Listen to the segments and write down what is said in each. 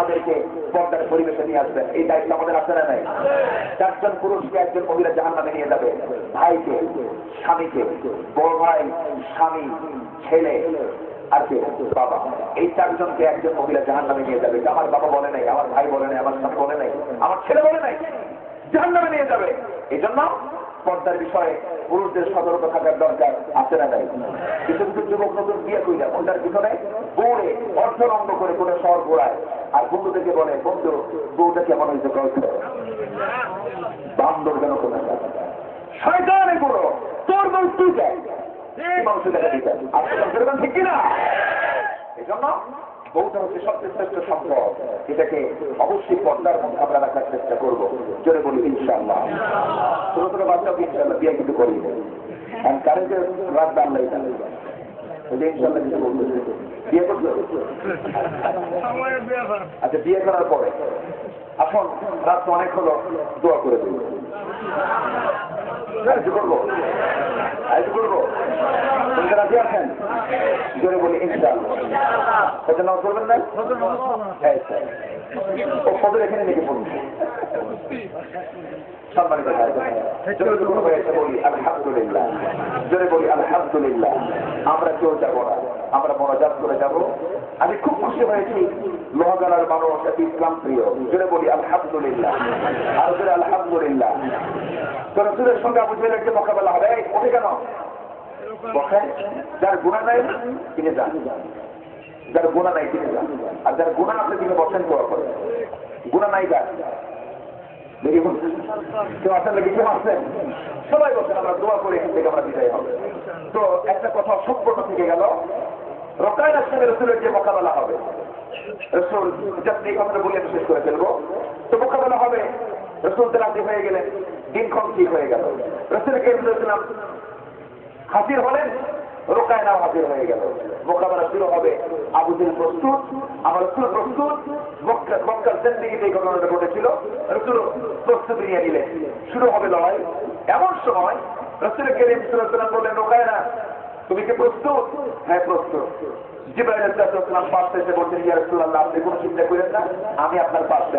আমার মাদেরকে পর্দার পরিবেশে নিয়ে আসবেন এই দায়িত্ব আমাদের আছে না নাই? চারজন পুরুষকে একজন মহিলা জাহান নামে নিয়ে যাবে। ভাইকে, স্বামীকে, বড় ভাই, স্বামী, ছেলে কে? বাবা। এই চারজনকে একজন মহিলা জাহান নামে নিয়ে যাবে। আমার বাবা বলে নাই, আমার ভাই বলে নাই, আমার স্বামী বলে নাই, আমার ছেলে বলে নাই জাহান নামে নিয়ে যাবে। এই জন্য পর্দার বিষয়ে পুরুষদের সতর্ক থাকার দরকার আছে না নাই? কিছু কিছু যুবক নতুন বিয়ে কইরা পর্দার পিছনে বউরে অর্থরঙ্গ করে কোনো শহর ঘোরায়। আর বন্ধু থেকে বলে, বন্ধু, বউটা কেমন হয়েছে কয়েছে বান্দর যেন কোনো শয়তানে করো তোর বউ তুই চাই মানুষ দেখা দিতে আর ঠিক কিনা? এই জন্য বউটা হচ্ছে সবচেয়ে শ্রেষ্ঠ সম্পদ। এটাকে অবশ্যই পর্দার মধ্যে আমরা রাখার চেষ্টা করব। জোরে বলি ইনশাল্লাহ ছোট ছোট বাচ্চাকে ইনশাল্লাহ বিয়ে কিন্তু করি কারণ কারেন্টের রাত দাঁড়াই দাঁড়াই ইনশাল্লাহ কিছু বলতেছে বিয়ে করছ আচ্ছা বিয়ে করার পরে। এখন রাত অনেক হলো, দোয়া করে দিল কিছু করব? কিছু করব? রাজি আছেন? জোরে বলি, ইনশাআল্লাহ। সেটা নাম করবেন না। হ্যাঁ ও ফদর এখানে লিখে পড়ুন সম্মানিত জোরে কোনো হয়েছে বলি আলহামদুলিল্লাহ। জোরে বলি আলহামদুলিল্লাহ। আমরা কেউ যাব না আমরা মনোজাত করে যাব। আমি খুব খুশি হয়েছি লোহাগালার মানুষ এত ইসলাম প্রিয়। জোরে বলি আলহামদুলিল্লাহ। আর জোরে আলহামদুলিল্লাহ। তো রসুলের সঙ্গে আবু জেলের যে মোকাবেলা হবে ওঠে কেন? যার গুণা নাই তিনি যান। যার গুণা নাই তিনি যান আর যার গুণা আছে তিনি বসেন দোয়া করে গুণা নাই যান দেখি কেউ সবাই বসেন আমরা দোয়া করে, এখান থেকে আমরা বিদায় হবে। তো একটা কথা সম্পূর্ণ থেকে গেল। রকায়নার সঙ্গে রসুলের যে মোকাবেলা হবে, রসুল যাতে এই কথাটা বলে শেষ করে ফেলব। তো মোকাবেলা হবে, রসুল রাজি হয়ে গেলেন, দিনক্ষণ ঠিক হয়ে গেল। রসুলকে ইসলাম হাজির হলেন রোকায় নাও হাজির হয়ে গেল। মোকাবেলা শুরু হবে আবুদিন প্রস্তুত আমার রসুল প্রস্তুত, মক্কা- মক্কার জিন্দিগিতে এই ঘটনাটা ঘটেছিল। রসুল প্রস্তুতি নিয়ে নিলেন। শুরু হবে লড়াই। এমন সময় রসুল কেরিম সাল্লাম বললেন রোকায় না তুমি কি প্রস্তুত? হ্যাঁ প্রস্তুত। না, আমি আপনার পাশে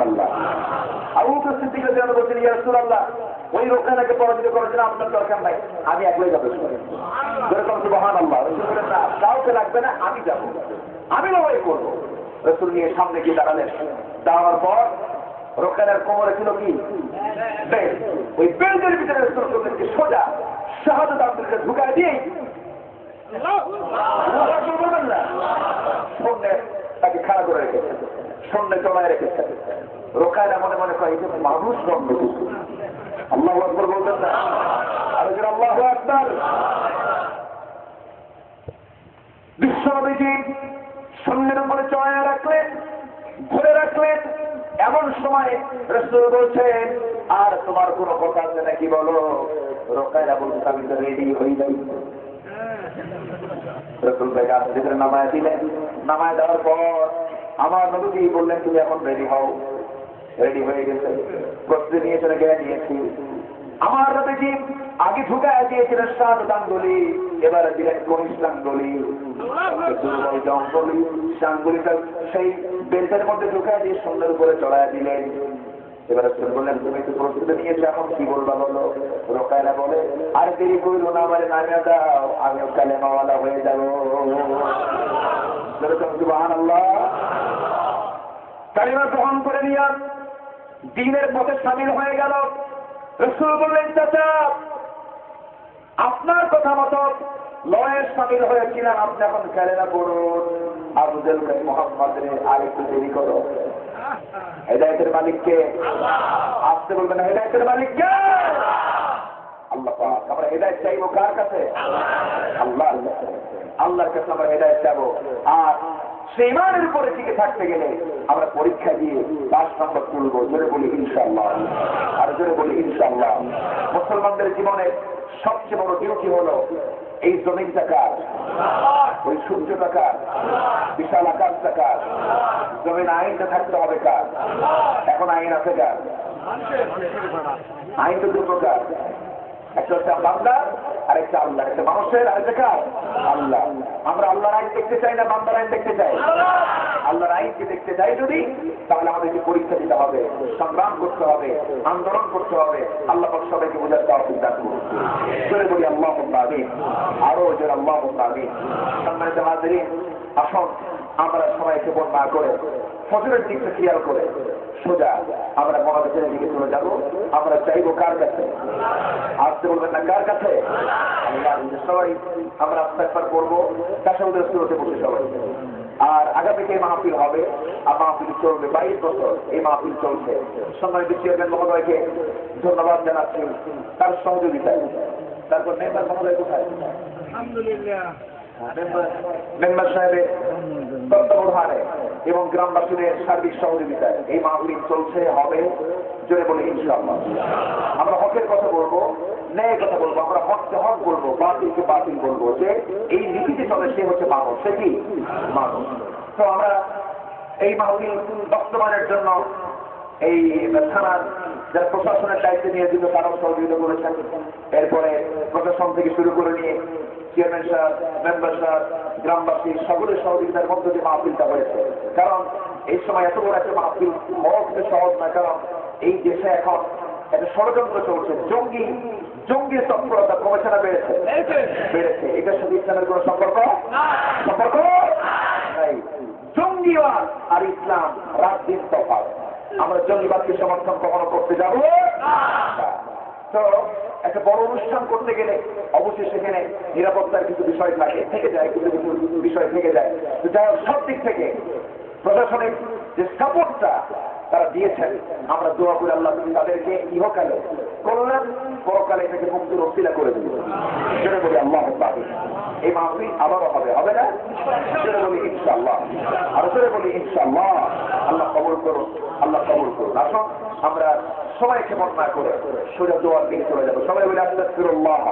আল্লাহ করার আপনার দরকার নাই, আমি লাগবে না, আমি যাব। আমি করব। নিয়ে সামনে গিয়ে দাঁড়ালেন। দাঁড়ানোর পর রোকানের কোমরে ছিল কি? ওই বেলদের ভিতরে সোজা শাহাদাত আপনাকে ঢুকায় দিয়ে সন্ধ্যে তাকে খাড়া করে রেখেছে। সন্ধ্যে চড়ায় রেখেছে। রোকায়রা মনে মনে কয় এই মানুষ নন্দ আল্লাহ আকবর বলবেন না। আরে আল্লাহ আকবর। বিশ্বনবীজি সন্ধ্যের উপরে চড়ায় রাখলেন, ধরে রাখলেন। এমন সময় রসুল বলছেন, আর তোমার কোনো কথা আছে নাকি বলো? রোকায়রা বলছে আমি তো রেডি হয়ে যাই নামায় দিলেন নামায় দেওয়ার পর আমার বললেন, তুমি এখন রেডি হও। রেডি হয়ে গেছে। প্রস্তুতি নিয়ে চলে আমার আগে ঢুকায় দিয়েছিলেন সাত ডাঙ্গুলি এবারে দিলেন ডাঙ্গুলিটা সেই বেল্টের মধ্যে ঢুকায় দিয়ে সুন্দর করে চড়ায় দিলেন। এবারে তুমি বললেন, তুমি একটু প্রস্তুতি নিয়েছো এখন কি বলবা বলো? রোকায়রা বলে, আর দেরি করল না, আমার নামিয়ে দাও আমিও কালেমাওয়ালা হয়ে যাব। কালিমা গ্রহণ করে নিয়ে দিনের পথে সামিল হয়ে গেল। রসুল বললেন, চাচা, আপনার কথা মতো লয়ের সামিল হয়েছিলাম, আপনি এখন খেলেনা করুন আবুদুল মোহাম্মদ আর একটু দেরি করো। হেদায়তের মালিককে আসতে বলবেন হেদায়তের মালিককে আল্লাহ। আমরা হেদায়ত চাইব কার কাছে? আল্লাহ। কাছে। আল্লাহর কাছে আমরা হেদায়ত যাব আর ইমানের উপরে টিকে থাকতে গেলে আমরা পরীক্ষা দিয়ে পাঁচ নম্বর তুলবো। জোরে বলি ইনশাল্লাহ আর জোরে বলি ইনশাল্লাহ মুসলমানদের জীবনে সবচেয়ে বড় ডিউটি হলো এই জমিন টাকার ওই সূর্য টাকার বিশাল আকাশ টাকার জমিন আইনটা থাকতে হবে কার? এখন আইন আছে কার? আইন তো দু প্রকার একটা হচ্ছে বান্দা আর একটা আল্লাহ একটা মানুষের আর একটা কার আল্লাহ। আমরা আল্লাহর আইন দেখতে চাই না বান্দার আইন দেখতে চাই? আল্লাহর আইনকে দেখতে চাই যদি, তাহলে আমাদেরকে পরীক্ষা দিতে হবে, সংগ্রাম করতে হবে, আন্দোলন করতে হবে। আল্লাহ সবাইকে বোঝার দেওয়া চিন্তা করুন। জোরে বলি আল্লাহ আমিন। আরও জোরে আল্লাহ আমিন। আসুন। আমরা সবাইকে বোন না করে ফসলের দিকটা খেয়াল করে, সোজা আমরা মহাদেশের দিকে চলে যাব। আমরা চাইব কার কাছে? আসতে বলবেন না, কার কাছে? সবাই আমরা একবার করব। তাসাউদের শুরুতে বসে সবাই। আর আগামীতে এই মাহফিল হবে। আর মাহফিল চলবে বাইশ বছর। এই মাহফিল চলছে। সম্মানিত চেয়ারম্যান মহোদয়কে ধন্যবাদ জানাচ্ছি তার সহযোগিতায়। তারপর মেম্বার মহোদয় কোথায়? সাহেবের এবং গ্রামবাসীদের সার্বিক সহযোগিতায় এই মাহফিল চলছে, হবে, জোরে বলে ইনশাআল্লাহ। আমরা হকের কথা বলব, ন্যায়ের কথা বলব, আমরা হককে হক বলব, বাতিলকে বাতিল বলব, যে এই নীতিতে চলে, সে হচ্ছে মানুষ সে কি? মানুষ তো আমরা এই মাহফিল বাস্তবায়নের জন্য এই থানার যারা প্রশাসনের দায়িত্বে নিয়োজিত তারাও সহযোগিতা করেছেন, এরপরে প্রশাসন থেকে শুরু করে নিয়ে চেয়ারম্যান সাহেব মেম্বার সাহেব গ্রামবাসী সকলের সহযোগিতার মধ্য দিয়ে মাহফিলটা হয়েছে। কারণ এই সময় এত বড় একটা মাহফিল হওয়া সহজ নয়, কারণ এই দেশে এখন একটা ষড়যন্ত্র চলছে। জঙ্গি জঙ্গি তৎপরতা কমেছে না বেড়েছে? বেড়েছে। এটার সাথে ইসলামের কোনো সম্পর্ক? সম্পর্ক? নাই। আর ইসলাম রাত দিন তফাৎ। আমরা জঙ্গিবাদকে সমর্থন কখনো করতে যাব? তো একটা বড় অনুষ্ঠান করতে গেলে অবশ্যই সেখানে নিরাপত্তার কিছু বিষয় থাকে, থেকে যায়, কিছু কিছু বিষয় থেকে যায়। তো যাই হোক, সব দিক থেকে প্রশাসনের যে সাপোর্টটা তারা দিয়েছেন, আমরা দোয়া করে আল্লাহ তুমি তাদেরকে ইহকালে, কল্যাণ পরকালে এটাকে মুক্তির অশিলা করে দিল সেটা বলি আল্লাহ এই মাহফিল আবারও হবে হবে না সেটা বলি ইনশাআল্লাহ আর সেটা বলি ইনশাআল্লাহ আল্লাহ কবর করুন আল্লাহ কবর করুন আসুন আমরা সবাইকে বর্ণনা করে সোজা দোয়ার দিকে চলে যাবো সবাই বলে আস্তাগফিরুল্লাহ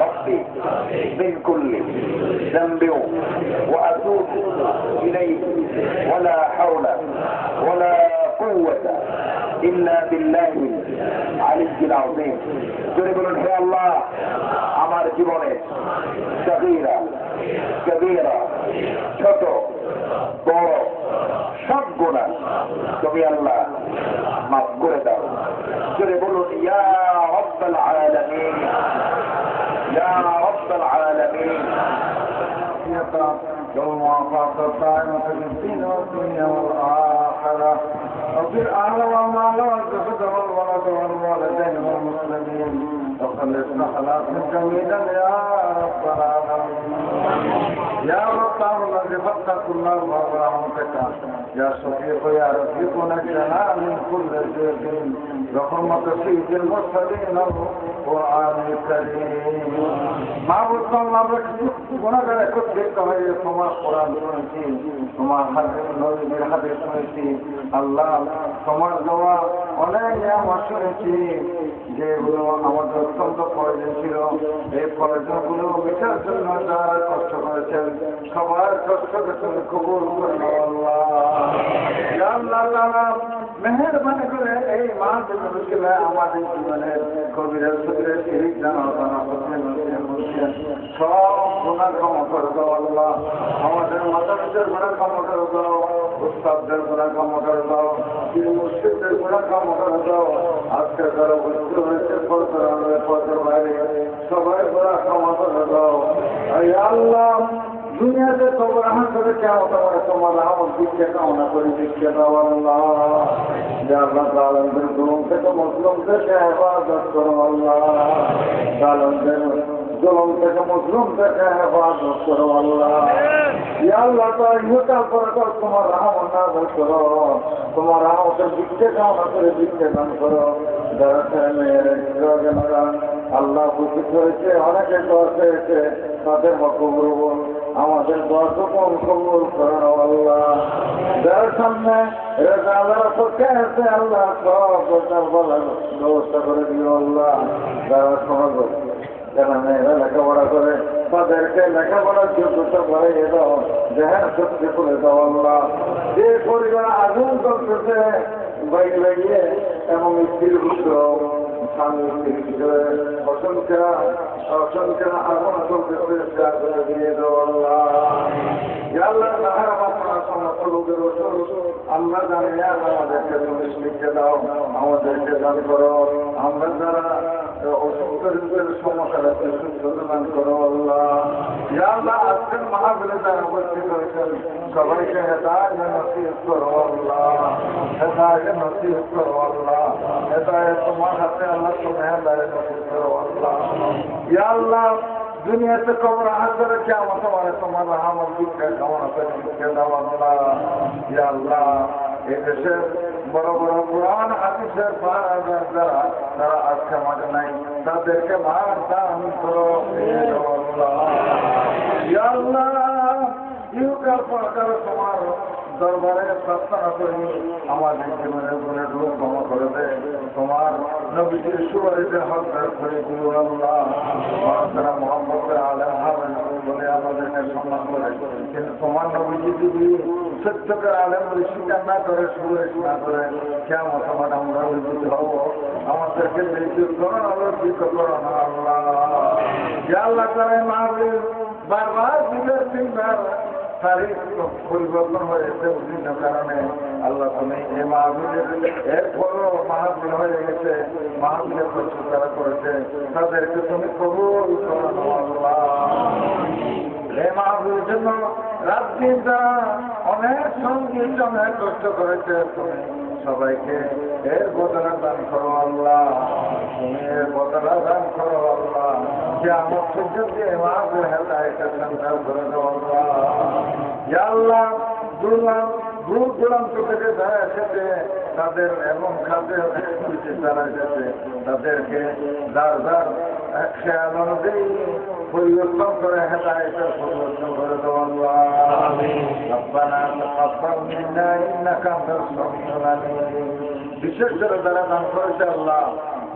রব্বি মিন কুল্লি ذنب وأتوب إليه ولا حول ولا قوة إلا بالله العلي العظيم জোরে বলুন হে আল্লাহ আমার জীবনে সগীরা কবিরা ছোট বড় সব গোনা তুমি আল্লাহ মাফ করে দাও জোরে বলুন ইয়া রব্বাল আলামিন ইয়া রব্বাল আলামিন والموافقة الدائمة في الدين والدنيا والآخرة وفي الأهل والمال والجسد والولد والوالدين والمسلمين وخلصنا خلاصا جميلا يا رب يا رب الذي فتح كل ورحمتك يا شفيق يا رفيق نجنا من كل شيء بحرمة سيد المرسلين القرآن الكريم মা মাহবুব আমরা কিছু গুণাগার একত্রিত যে তোমার কোরআন শুনেছি, তোমার হাতে নবীদের হাতে শুনেছি, আল্লাহ তোমার দেওয়া অনেক আমার শুনেছি, যেগুলো আমাদের অত্যন্ত প্রয়োজন ছিল। এই প্রয়োজনগুলো মেটার জন্য যারা কষ্ট করেছেন, সবার কষ্টকে তুমি কবুল করে আল্লাহ। আল্লাহ মেহরবানি করে এই মা মুশকিলে আমাদের জীবনের কবিরের সূত্রে শিরিক জানা জানা হোসেন হোসেন হোসেন সব গুণার ক্ষমা দাও আল্লাহ। সবাই এই আল্লাহ দুনিয়াতে তোমার হাসরে কেমন তোমার তোমার আমার দিকে কামনা করি দিকে দাও আল্লাহ। যে আল্লাহ তালনদের জুলুম থেকে মুসলিমদেরকে হেফাজত করো, আল্লাহ। তালনদের জুলুম থেকে মুসলিমদেরকে হেফাজত করো আল্লাহ। তোমার রহমত নাজল করো। তোমার রহমতের দিকে কামনা করে দিকে দান করো। আল্লাহ বুঝতে করেছে অনেকে দোয়া পেয়েছে তাদের মকবুল আমাদের দোয়া তো কম কবুল করেন আল্লাহ। যার সামনে আছে আল্লাহ ব্যবস্থা করে দিও আল্লাহ। যারা সমাজ যারা মেয়েরা লেখাপড়া করে তাদেরকে লেখাপড়ার যোগ্যতা বাড়িয়ে দাও দেহের শক্তি করে দাও আল্লাহ যে পরিবার আগুন করতেছে বাইক লাগিয়ে এবং স্ত্রীর পুত্র স্বামী স্ত্রীর অসংখ্য অসংখ্য আগুন আগুনে দিয়ে দাও আল্লাহ আল্লাহ তাহার আপনার সমস্ত লোকের ওষুধ আমরা জানি না আমাদেরকে তুমি লিখে দাও, আমাদেরকে দান করো। আমরা যারা সমস্যা দান করো আল্লাহ ইয়া আজকের মাহফিলে যারা উপস্থিত হয়েছেন সবাইকে হেদায় নসিহত করো আল্লাহ হেদায় নসিহত করো আল্লাহ হেদায় তোমার হাতে আল্লাহ তুমি হেদায় নসিহত করো আল্লাহ ইয়া আল্লাহ দুনিয়াতে কবর হাজারে কেমন তোমার তোমার রহমত দিকে কেমন আছে দিকে দাও আল্লাহ ইয়া এই বড় বড় কোরআন হাদিসের পাহাড় যারা তারা আজকে মাঝে নাই, তাদেরকে মার দান করো। ইউকার পরকার তোমার দরবারে প্রার্থনা করি। আমাদের জীবনের গুণে রূপ ক্ষমা করে দে। তোমার নবীজির সুবারিতে হকদার করে দিও আল্লাহ। মোহাম্মদ আমাদেরকে সম্মান করে কিন্তু তোমার নবীজি যদি সত্যকার আলম বলে স্বীকার না করে সুরেশ না করে কেমন তোমার আমরা বিদ্যুৎ হব আমাদেরকে বিদ্যুৎ করো আলোকিত করো না আল্লাহ আল্লাহ তারা মাহবিল বারবার দিনের তিনবার তারিখ পরিবর্তন হয়েছে বিভিন্ন কারণে আল্লাহ তুমি এই মাহবিলের এরপরও মাহবিল হয়ে গেছে মাহবিলের প্রস্তুত তারা করেছে, তাদেরকে তুমি কবুল করো, আল্লাহ। এই মাহবিলের জন্য রাত দিন তারা অনেক সংগীত অনেক কষ্ট করেছে। সবাইকে এর বদলা দান করো আল্লাহ। তুমি এর বদলা দান করো আল্লাহ। যে আমার সূর্য দিয়ে মাহবিল হেদায়তে সন্তান করে দেবো আল্লাহ। আল্লাহ দুর্লাম দূর দূরান্ত থেকে যারা এসেছে, তাদের এবং খাদ্যের যারা এসেছে, তাদেরকে যার যার খেয়াল অনুযায়ী পরিবর্তন করে হেদায়তের পরিবর্তন করে দেওয়া রব্বানা তাকাব্বাল মিন্না ইন্নাকা আনতাস সামিউল আলিম বিশেষ করে যারা দান করেছে আল্লাহ